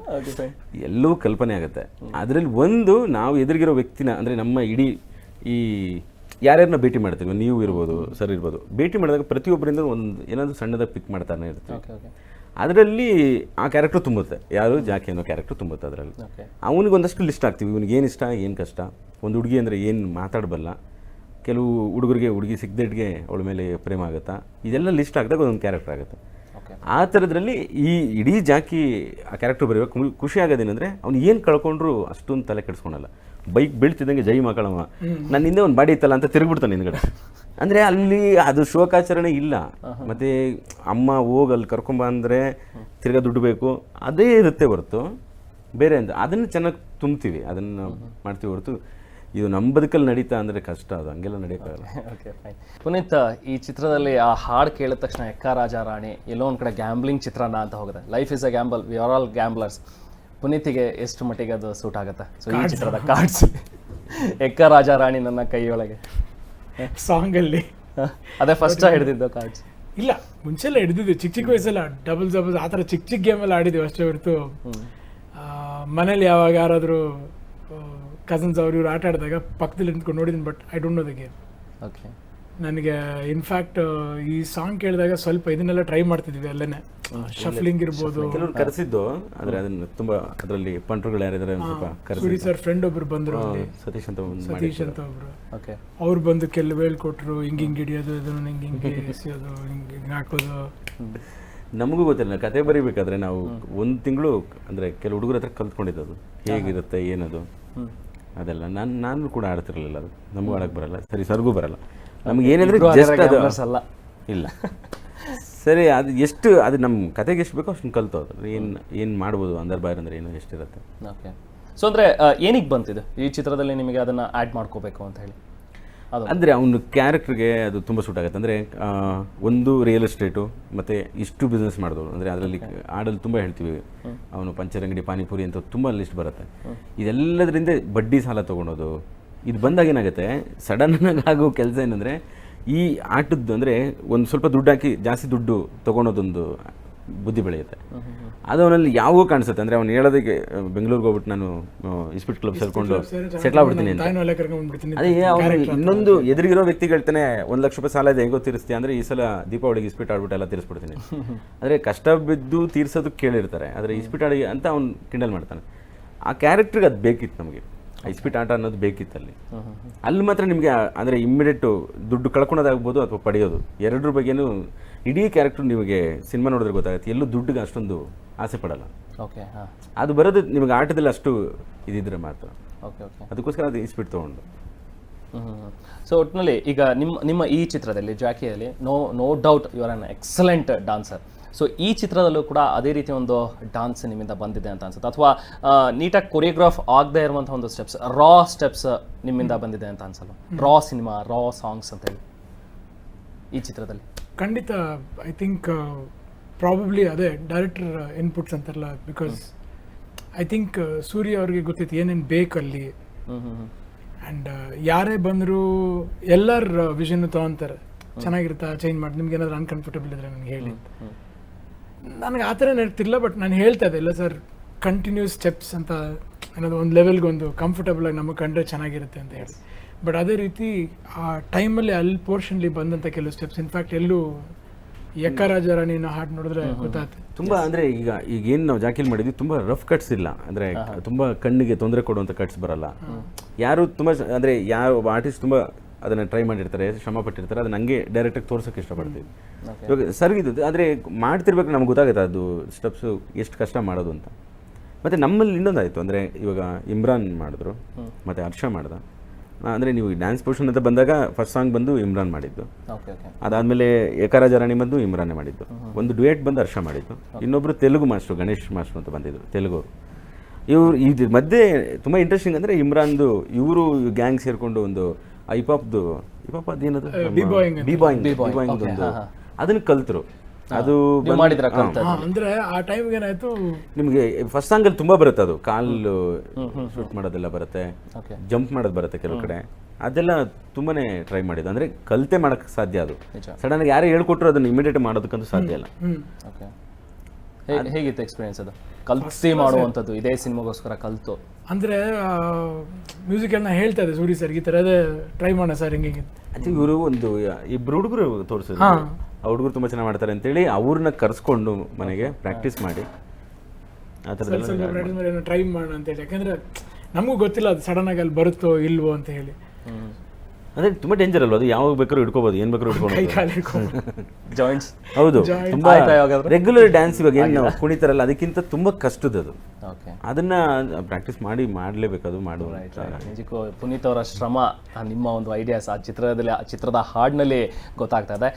ಎಲ್ಲವೂ ಕಲ್ಪನೆ ಆಗುತ್ತೆ. ಅದರಲ್ಲಿ ಒಂದು ನಾವು ಎದುರಿಗಿರೋ ವ್ಯಕ್ತಿನ ಅಂದರೆ ನಮ್ಮ ಇಡೀ ಈ ಯಾರ್ಯಾರನ್ನ ಭೇಟಿ ಮಾಡ್ತೀವಿ ನೀವು ಇರ್ಬೋದು ಸರ್ ಇರ್ಬೋದು. ಭೇಟಿ ಮಾಡಿದಾಗ ಪ್ರತಿಯೊಬ್ಬರಿಂದ ಒಂದು ಏನಾದರೂ ಸಣ್ಣದಾಗಿ ಪಿಕ್ ಮಾಡ್ತಾನೆ ಇರ್ತೀವಿ. ಅದರಲ್ಲಿ ಆ ಕ್ಯಾರೆಕ್ಟರ್ ತುಂಬುತ್ತೆ. ಯಾರು? ಜಾಕಿ ಅನ್ನೋ ಕ್ಯಾರೆಕ್ಟರ್ ತುಂಬುತ್ತೆ ಅದರಲ್ಲಿ. ಅವನಿಗೆ ಒಂದಷ್ಟು ಲಿಸ್ಟ್ ಆಗ್ತೀವಿ ಇವನಿಗೆ ಏನು ಇಷ್ಟ ಏನು ಕಷ್ಟ? ಒಂದು ಹುಡುಗಿ ಅಂದರೆ ಏನು ಮಾತಾಡಬಲ್ಲ? ಕೆಲವು ಹುಡುಗರಿಗೆ ಹುಡುಗಿ ಸಿಗ್ದೆಡ್ಗೆ ಅವಳ ಮೇಲೆ ಪ್ರೇಮ ಆಗುತ್ತಾ? ಇದೆಲ್ಲ ಲಿಸ್ಟ್ ಹಾಕಿದಾಗ ಒಂದೊಂದು ಕ್ಯಾರೆಕ್ಟರ್ ಆಗುತ್ತೆ. ಆ ಥರದ್ರಲ್ಲಿ ಈ ಇಡೀ ಜಾಕಿ ಆ ಕ್ಯಾರೆಕ್ಟರ್ ಬರೀಬೇಕು. ಖುಷಿ ಆಗೋದೇನೆಂದರೆ ಅವ್ನು ಏನು ಕಳ್ಕೊಂಡ್ರು ಅಷ್ಟೊಂದು ತಲೆ ಕೆಡಿಸ್ಕೊಳಲ್ಲ. ಬೈಕ್ ಬೀಳ್ತಿದ್ದಂಗೆ ಜೈ ಮಕ್ಕಳಮ್ಮ ನನ್ನ ಹಿಂದೆ ಒಂದು ಬಾಡಿ ಇತ್ತಲ್ಲ ಅಂತ ತಿರುಗ್ಬಿಡ್ತಾನೆ ಹಿಂದ್ಗಡೆ. ಅಂದರೆ ಅಲ್ಲಿ ಅದು ಶೋಕಾಚರಣೆ ಇಲ್ಲ. ಮತ್ತು ಅಮ್ಮ ಹೋಗಿ ಅಲ್ಲಿ ಕರ್ಕೊಂಬ ಅಂದರೆ ತಿರ್ಗಾ ದುಡ್ಡು ಬೇಕು. ಅದೇ ಇರುತ್ತೆ ಹೊರತು. ಬೇರೆ ಅಂತ ಅದನ್ನು ಚೆನ್ನಾಗಿ ತುಂಬ್ತೀವಿ. ಅದನ್ನು ಮಾಡ್ತೀವಿ ಹೊರತು. ಇದು ನಮ್ಮ ಬದುಕಲ್ಲಿ ನಡೀತಾ ಅಂದರೆ ಕಷ್ಟ ಅದು ಹಂಗೆಲ್ಲ ನಡೆಯೋಕ್ಕಾಗಲ್ಲ ಓಕೆ ಫೈನ್ ಪುನೀತ್ ಈ ಚಿತ್ರದಲ್ಲಿ ಆ ಹಾಡು ಕೇಳಿದ ತಕ್ಷಣ ಎಕ್ಕ ರಾಜ ರಾಣಿ ಎಲ್ಲೋ ಒಂದು ಕಡೆ ಗ್ಯಾಂಬ್ಲಿಂಗ್ ಚಿತ್ರನ ಅಂತ ಹೋಗಿದೆ. Life is a gamble we are all gamblers ಪುನೀತಿಗೆ ಎಷ್ಟು ಮಟ್ಟಿಗೆ ಅದು ಸೂಟ್ ಆಗುತ್ತೆ? ಸೊ ಈ ಚಿತ್ರದ ಕಾರ್ಡ್ಸ್ ಎಕ್ಕ ರಾಜ ರಾಣಿ ನನ್ನ ಕೈಯೊಳಗೆ. ಸಾಂಗ್ ಅಲ್ಲಿ. ಅದೇ ಫಸ್ಟ್ ಹಿಡಿದಿದ್ದು ಕಾರ್ಡ್ಸ್ ಇಲ್ಲ ಮುಂಚೆಲ್ಲ ಹಿಡಿದಿದ್ವಿ ಚಿಕ್ಕ ಚಿಕ್ಕ ವಯಸ್ಸಲ್ಲ ಡಬಲ್ ಡಬಲ್ಸ್ ಆ ಥರ ಚಿಕ್ಕ ಚಿಕ್ಕ ಗೇಮೆಲ್ಲ ಆಡಿದ್ವಿ ಅಷ್ಟೇ ಹೊರತು. ಮನೇಲಿ ಯಾವಾಗ ಯಾರಾದರೂ ಕಸನ್ಸ್ ಅವ್ರು ಇವ್ರು ಆಟ ಆಡಿದಾಗ ಪಕ್ಕದಲ್ಲಿ ನಿಂತ್ಕೊಂಡು ನೋಡಿದ್ದೀನಿ but I don't know the game okay ನನಗೆ ಇನ್ಫ್ಯಾಕ್ಟ್ ಈ ಸಾಂಗ್ ಕೇಳಿದಾಗ ಸ್ವಲ್ಪ ಇದನ್ನೆಲ್ಲ ಟ್ರೈ ಮಾಡ್ತಿದ್ವಿ ಅಲ್ಲೇನೆ. ಶಫ್ಲಿಂಗ್ ಇರ್ಬೋದು. ಕೆಲವರು ಕರೆಸಿದ್ದು ಆದರೆ ಅದನ್ನ ತುಂಬಾ ಅದರಲ್ಲಿ ಪಂಟ್ರುಗಳು ಯಾರಿದ್ದಾರೆ ಸ್ವಲ್ಪ ಕರೆಸಿ ಸರ್ ಫ್ರೆಂಡ್ ಒಬ್ರು ಬಂದರು ಸತೀಶ್ ಅಂತ ಒಂದು ಸತೀಶ್ ಅಂತ ಒಬ್ರು. ಓಕೆ. ಅವ್ರು ಬಂದು ಕೆಲವು ಹೇಳ್ಕೊಟ್ರು ಹಿಂಗೆ ಹಿಂಗೆ ಹಿಡಿಯೋದು ಇದನ್ನ ಹಿಂಗೆ ಹಿಂಗೆ ಎಸೆಯೋದು ಹಿಂಗೆ ಹಿಂಗೆ ಹಾಕೋದು. ನಮಗೂ ಗೊತ್ತಿಲ್ಲ ಕತೆ ಬರಿಬೇಕಾದ್ರೆ ನಾವು ಒಂದು ತಿಂಗಳು ಅಂದರೆ ಕೆಲವು ಹುಡುಗರ ಹತ್ರ ಕಲ್ತ್ಕೊಂಡಿದ್ದು ಅದು ಹೇಗಿರುತ್ತೆ ಏನದು? ಅದೆಲ್ಲ ನಾನು ನಾನು ಕೂಡ ಆಡ್ತಿರಲಿಲ್ಲ ಅದು. ನಮಗೂ ಆಡೋಕ್ಕೆ ಬರಲ್ಲ. ಸರಿ ಸರ್ಗೂ ಬರಲ್ಲ. ನಮ್ಗೆ ಏನಂದ್ರೆ ಜಸ್ಟ್ ಅದು. ಅಲ್ಲ. ಇಲ್ಲ. ಸರಿ ಅದು ಎಷ್ಟು ಅದು ನಮ್ಮ ಕತೆಗೆ ಎಷ್ಟು ಬೇಕೋ ಅಷ್ಟನ್ನು ಕಲ್ತು ಅದು. ಏನು ಏನು ಮಾಡ್ಬೋದು ಅಂದರ್ ಬಾಯರ್ ಅಂದ್ರೆ ಏನು ಎಷ್ಟಿರುತ್ತೆ? ಓಕೆ ಸೊ ಅಂದರೆ ಏನಿಗೆ ಬಂತಿದೆ? ಈ ಚಿತ್ರದಲ್ಲಿ ನಿಮಗೆ ಅದನ್ನು ಆ್ಯಡ್ ಮಾಡ್ಕೋಬೇಕು ಅಂತ ಹೇಳಿ. ಅದು. ಅಂದರೆ ಅವನ ಕ್ಯಾರೆಕ್ಟರ್ಗೆ ಅದು ತುಂಬ ಸೂಟ್ ಆಗುತ್ತೆ. ಅಂದರೆ ಒಂದು ರಿಯಲ್ ಎಸ್ಟೇಟು ಮತ್ತು ಇಷ್ಟು ಬಿಸ್ನೆಸ್ ಮಾಡಿದವರು ಅಂದರೆ ಅದರಲ್ಲಿ ಆಡಲ್ಲಿ ತುಂಬ ಹೇಳ್ತೀವಿ. ಅವನು ಪಂಚರ್ ಅಂಗಡಿ ಪಾನಿಪುರಿ ಅಂತ ತುಂಬ ಲಿಸ್ಟ್ ಬರುತ್ತೆ. ಇದೆಲ್ಲದರಿಂದ ಬಡ್ಡಿ ಸಾಲ ತೊಗೊಳೋದು ಇದು ಬಂದಾಗ ಏನಾಗುತ್ತೆ? ಸಡನ್ನಾಗಿ ಆಗೋ ಕೆಲಸ ಏನಂದರೆ ಈ ಆಟದ್ದು ಅಂದರೆ ಒಂದು ಸ್ವಲ್ಪ ದುಡ್ಡು ಹಾಕಿ ಜಾಸ್ತಿ ದುಡ್ಡು ತೊಗೊಳೋದೊಂದು ಬುದ್ಧಿ ಬೆಳೆಯುತ್ತೆ. ಅದು ಅವನಲ್ಲಿ ಯಾವಾಗೂ ಕಾಣಿಸುತ್ತೆ. ಅಂದರೆ ಅವ್ನು ಹೇಳೋದಕ್ಕೆ ಬೆಂಗಳೂರಿಗೆ ಹೋಗ್ಬಿಟ್ಟು ನಾನು ಇಸ್ಪಿಟ್ ಕ್ಲಬ್ ಸೇರಿಕೊಂಡು ಸೆಟ್ಲ್ ಆಗ್ಬಿಡ್ತೀನಿ ಅಂತ. ಅದೇ ಅವನು ಇನ್ನೊಂದು ಎದುರಿಗಿರೋ ವ್ಯಕ್ತಿ ಹೇಳ್ತಾನೆ ಒಂದು ಲಕ್ಷ ರೂಪಾಯಿ ಸಾಲ ಇದೆ ಹೆಂಗೋ ತೀರಿಸ್ತೀಯ ಅಂದ್ರೆ ಈ ಸಲ ದೀಪಾವಳಿಗೆ ಇಸ್ಪಿಟ್ ಆಡ್ಬಿಟ್ಟು ಎಲ್ಲ ತೀರಿಸ್ಬಿಡ್ತೀನಿ. ಅಂದ್ರೆ ಕಷ್ಟ ಬಿದ್ದು ತೀರ್ಸೋದು ಕೇಳಿರ್ತಾರೆ. ಆದರೆ ಇಸ್ಪಿಟ್ ಆಡಿ ಅಂತ ಅವ್ನು ಕಿಂಡಲ್ ಮಾಡ್ತಾನೆ. ಆ ಕ್ಯಾರೆಕ್ಟ್ರಿಗೆ ಅದು ಬೇಕಿತ್ತು ನಮಗೆ. ಇಸ್ಪಿಟ್ ಆಟ ಅನ್ನೋದು ಬೇಕಿತ್ತು ಅಲ್ಲಿ ಅಲ್ಲಿ ಮಾತ್ರ ನಿಮಗೆ ಅಂದರೆ ಇಮ್ಮಿಡಿಯೇಟು ದುಡ್ಡು ಕಳ್ಕೊಳೋದಾಗ್ಬೋದು ಅಥವಾ ಪಡೆಯೋದು. ಎರಡರ ಬಗ್ಗೆನು ಇಡೀ ಕ್ಯಾರೆಕ್ಟರ್ ನಿಮಗೆ ಸಿನಿಮಾ ನೋಡಿದ್ರೆ ಗೊತ್ತಾಗುತ್ತೆ. ಎಲ್ಲೂ ದುಡ್ಡಿಗೆ ಅಷ್ಟೊಂದು ಆಸೆ ಪಡಲ್ಲ. ಓಕೆ ಹಾಂ. ಅದು ಬರೋದು ನಿಮಗೆ ಆಟದಲ್ಲಿ ಅಷ್ಟು ಇದಿದ್ರೆ ಮಾತ್ರ. ಓಕೆ ಓಕೆ ಅದಕ್ಕೋಸ್ಕರ ಅದು ಇಸ್ಪಿಟ್ ತೊಗೊಂಡು. ಸೊ ಒಟ್ಟಿನಲ್ಲಿ ಈಗ ನಿಮ್ಮ ನಿಮ್ಮ ಈ ಚಿತ್ರದಲ್ಲಿ ಜಾಕಿಯಲ್ಲಿ no no doubt you are an excellent dancer so ಈ ಚಿತ್ರದಲ್ಲೂ ಕೂಡ ಅದೇ ರೀತಿ ಒಂದು ಡಾನ್ಸ್ ನಿಮ್ಮಿಂದ ಬಂದಿದೆ ಅಂತ ಅನ್ಸುತ್ತೆ. ಅಥವಾ ನೀಟಾಗಿ ಕೊರಿಯೋಗ್ರಾಫ್ ಆಗದೆ ಇರುವಂಥ ಒಂದು ಸ್ಟೆಪ್ಸ್ ರಾ ಸ್ಟೆಪ್ಸ್ ನಿಮ್ಮಿಂದ ಬಂದಿದೆ ಅಂತ ಅನ್ಸಲ್ಲ ರಾ ಸಿನಿಮಾ ರಾ ಸಾಂಗ್ಸ್ ಅಂತ ಹೇಳಿ. ಈ ಚಿತ್ರದಲ್ಲಿ. ಖಂಡಿತ ಐ ಥಿಂಕ್ ಪ್ರಾಬಬ್ಲಿ ಅದೇ ಡೈರೆಕ್ಟರ್ ಇನ್ಪುಟ್ಸ್ ಅಂತಾರಲ್ಲ ಬಿಕಾಸ್ ಐ ಥಿಂಕ್ ಸೂರ್ಯ ಅವ್ರಿಗೆ ಗೊತ್ತಿತ್ತು ಏನೇನು ಬೇಕಲ್ಲಿ. ಆ್ಯಂಡ್ ಯಾರೇ ಬಂದರೂ ಎಲ್ಲರ ವಿಷನ್ ತೊಗೊಂತಾರೆ. ಚೆನ್ನಾಗಿರುತ್ತಾ ಚೇಂಜ್ ಮಾಡಿ ನಿಮ್ಗೆ ಏನಾದ್ರು ಅನ್ಕಂಫರ್ಟಬಲ್ ಇದ್ರೆ ನನಗೆ ಹೇಳಿ. ನನಗೆ ಆ ಥರ ನೆನಪಿಲ್ಲ ಬಟ್ ನಾನು ಹೇಳ್ತಾ ಇದ್ದೆ ಇಲ್ಲ ಸರ್ ಕಂಟಿನ್ಯೂಸ್ ಸ್ಟೆಪ್ಸ್ ಅಂತ ಅನ್ನೋದು ಒಂದು ಲೆವೆಲ್ಗೆ ಒಂದು ಕಂಫರ್ಟಬಲ್ ಆಗಿ ನಮಗೆ ಕಂಡ್ರೆ ಚೆನ್ನಾಗಿರುತ್ತೆ ಅಂತ ಹೇಳಿ. ಬಟ್ ಅದೇ ರೀತಿ ಆ ಟೈಮಲ್ಲಿ ಅಲ್ಲಿ ಪೋರ್ಷನ್ಲಿ ಬಂದಂಥ ಕೆಲವು ಸ್ಟೆಪ್ಸ್ ಇನ್ಫ್ಯಾಕ್ಟ್ ಎಲ್ಲೂ ಯಕ್ಕರಾಜ ರಾಣಿನ ಹಾಡು ನೋಡಿದ್ರೆ ಗೊತ್ತಾಗ್ತದೆ ತುಂಬಾ ಅಂದ್ರೆ ಈಗ ಈಗ ಏನು ನಾವು ಜಾಕಿಲ್ ಮಾಡಿದ್ವಿ ತುಂಬಾ ರಫ್ ಕಟ್ಸ್ ಇಲ್ಲ. ಅಂದ್ರೆ ತುಂಬಾ ಕಣ್ಣಿಗೆ ತೊಂದರೆ ಕೊಡುವಂತ ಕಟ್ಸ್ ಬರಲ್ಲ. ಯಾರು ತುಂಬಾ ಅಂದರೆ ಅಂದ್ರೆ ಯಾವ ಆರ್ಟಿಸ್ಟ್ ತುಂಬಾ ಅದನ್ನ ಟ್ರೈ ಮಾಡಿರ್ತಾರೆ ಶ್ರಮ ಪಟ್ಟಿರ್ತಾರೆ ಅದನ್ನ ಹಂಗೆ ಡೈರೆಕ್ಟ್ ಆಗಿ ತೋರ್ಸಕ್ಕೆ ಇಷ್ಟಪಡ್ತೀವಿ. ಇವಾಗ ಸರಿ ಇದು ಆದರೆ ಮಾಡ್ತಿರ್ಬೇಕು ನಮ್ಗೆ ಗೊತ್ತಾಗುತ್ತೆ ಅದು ಸ್ಟೆಪ್ಸು ಎಷ್ಟು ಕಷ್ಟ ಮಾಡೋದು ಅಂತ. ಮತ್ತೆ ನಮ್ಮಲ್ಲಿ ಇನ್ನೊಂದಾಯ್ತು ಅಂದರೆ ಇವಾಗ ಇಮ್ರಾನ್ ಮಾಡಿದ್ರು ಮತ್ತೆ ಹರ್ಷ ಮಾಡ್ದ. ಅಂದರೆ ನೀವು ಡ್ಯಾನ್ಸ್ ಪೋರ್ಷನ್ ಅಂತ ಬಂದಾಗ ಫಸ್ಟ್ ಸಾಂಗ್ ಬಂದು ಇಮ್ರಾನ್ ಮಾಡಿದ್ದು. ಅದಾದಮೇಲೆ ಏಕರಾಜ ರಾಣಿ ಬಂದು ಇಮ್ರಾನೆ ಮಾಡಿದ್ದು. ಒಂದು ಡ್ಯುಯೇಟ್ ಬಂದು ಹರ್ಷ ಮಾಡಿದ್ದು. ಇನ್ನೊಬ್ಬರು ತೆಲುಗು ಮಾಸ್ಟ್ರು ಗಣೇಶ್ ಮಾಸ್ಟ್ರು ಅಂತ ಬಂದಿದ್ದರು ತೆಲುಗು ಇವ್ರು ಇದ್ರ ಮಧ್ಯೆ ತುಂಬ ಇಂಟ್ರೆಸ್ಟಿಂಗ್ ಅಂದರೆ ಇಮ್ರಾನ್ದು ಇವರು ಗ್ಯಾಂಗ್ ಸೇರಿಕೊಂಡು ಒಂದು ಐಪಾಪ್ದು ಐಪಾಪ್ ಅದೇನದು ಬಿ ಬಾಯಿಂಗ್ ಬಿ ಬಾಯಿಂಗ್ ಒಂದು ಅದನ್ನ ಕಲ್ತರು. ಅದು ಮಾಡಿದ್ರ ಅಂದ್ರೆ ಆ ಟೈಮ್ಗೆ ಏನಾಯ್ತು? ನಿಮಗೆ ಫಸ್ಟ್ ಸಾಂಗಲ್ಲಿ ತುಂಬಾ ಬರುತ್ತೆ ಅದು. ಕಾಲು ಶೂಟ್ ಮಾಡೋದೆಲ್ಲ ಬರುತ್ತೆ. ಓಕೆ ಜಂಪ್ ಮಾಡೋದು ಬರುತ್ತೆ ಕೆಲವು ಕಡೆ. ಅದೆಲ್ಲ ತುಂಬಾನೇ ಟ್ರೈ ಮಾಡಿದ್ದು. ಅಂದ್ರೆ ಕಲ್ತೆ ಮಾಡಕ್ ಸಾಧ್ಯ ಅದು. ಸಡನ್ ಆಗಿ ಯಾರೇ ಹೇಳ್ಕೊಟ್ರು ಅದನ್ನ ಇಮಿಡಿಯೇಟ್ ಮಾಡೋದಕ್ಕಂತೂ ಸಾಧ್ಯ ಇಲ್ಲ. ಹೇಗಿತ್ತು ಎಕ್ಸ್ಪೀರಿಯನ್ಸ್ ಅದು? ಕಲ್ಸಿ ಮಾಡುವಂಥದ್ದು. ಇದೇ ಸಿನಿಮಾಗೋಸ್ಕರ ಕಲ್ತು. ಅಂದ್ರೆ ಮ್ಯೂಸಿಕ್ ಎಲ್ಲ ಹೇಳ್ತಾ ಇದ್ದೆ ಸೂರಿ ಸರ್ ಈ ಥರ ಅದೇ ಟ್ರೈ ಮಾಡೋಣ ಸರ್ ಹಿಂಗೆ. ಇವರು ಒಂದು ಇಬ್ಬರು ಹುಡುಗರು ತೋರಿಸಿದ್ರು. ಆ ಹುಡುಗರು ತುಂಬಾ ಚೆನ್ನಾಗಿ ಮಾಡ್ತಾರೆ ಅಂತೇಳಿ ಅವ್ರನ್ನ ಕರೆಸ್ಕೊಂಡು ಮನೆಗೆ ಪ್ರಾಕ್ಟೀಸ್ ಮಾಡಿ. ಆ ಟ್ರೈ ಮಾಡೋಣ ಅಂತ ಹೇಳಿ ಯಾಕಂದ್ರೆ ನಮಗೂ ಗೊತ್ತಿಲ್ಲ ಅದು ಸಡನ್ ಆಗಿ ಅಲ್ಲಿ ಬರುತ್ತೋ ಇಲ್ವೋ ಅಂತ ಹೇಳಿ. ಅಂದ್ರೆ ತುಂಬಾ ಡೇಂಜರ್ ಅಲ್ವಾ? ಅದು ಯಾವಾಗ ಬೇಕಾದ್ರೂ ಹಿಡ್ಕೋಬಹುದು ಏನ್ ಬೇಕಾದ್ರೂ ಇಟ್ಕೊಂಡು ಹಿಡ್ಕೊಂಡು ಜಾಯಿಂಟ್ಸ್ ಹೌದು. ತುಂಬಾ? ರೆಗ್ಯುಲರ್ ಡ್ಯಾನ್ಸ್ ಇವಾಗ ಏನು ನಾವು ಕುಣಿತಾರಲ್ಲ ಅದಕ್ಕಿಂತ ತುಂಬಾ ಕಷ್ಟದದು ಓಕೆ ಅದನ್ನ ಪ್ರಾಕ್ಟೀಸ್ ಮಾಡಿ ಮಾಡ್ಲೇಬೇಕು ಅದು ಮಾಡುವ ನಿಜಕ್ಕೂ ಪುನೀತ್ ಅವರ ಶ್ರಮ ಆ ನಿಮ್ಮ ಒಂದು ಐಡಿಯಾಸ್ ಆ ಚಿತ್ರದಲ್ಲಿ ಆ ಚಿತ್ರದ ಹಾಡ್ನಲ್ಲಿ ಗೊತ್ತಾಗ್ತಾ ಇದೆ.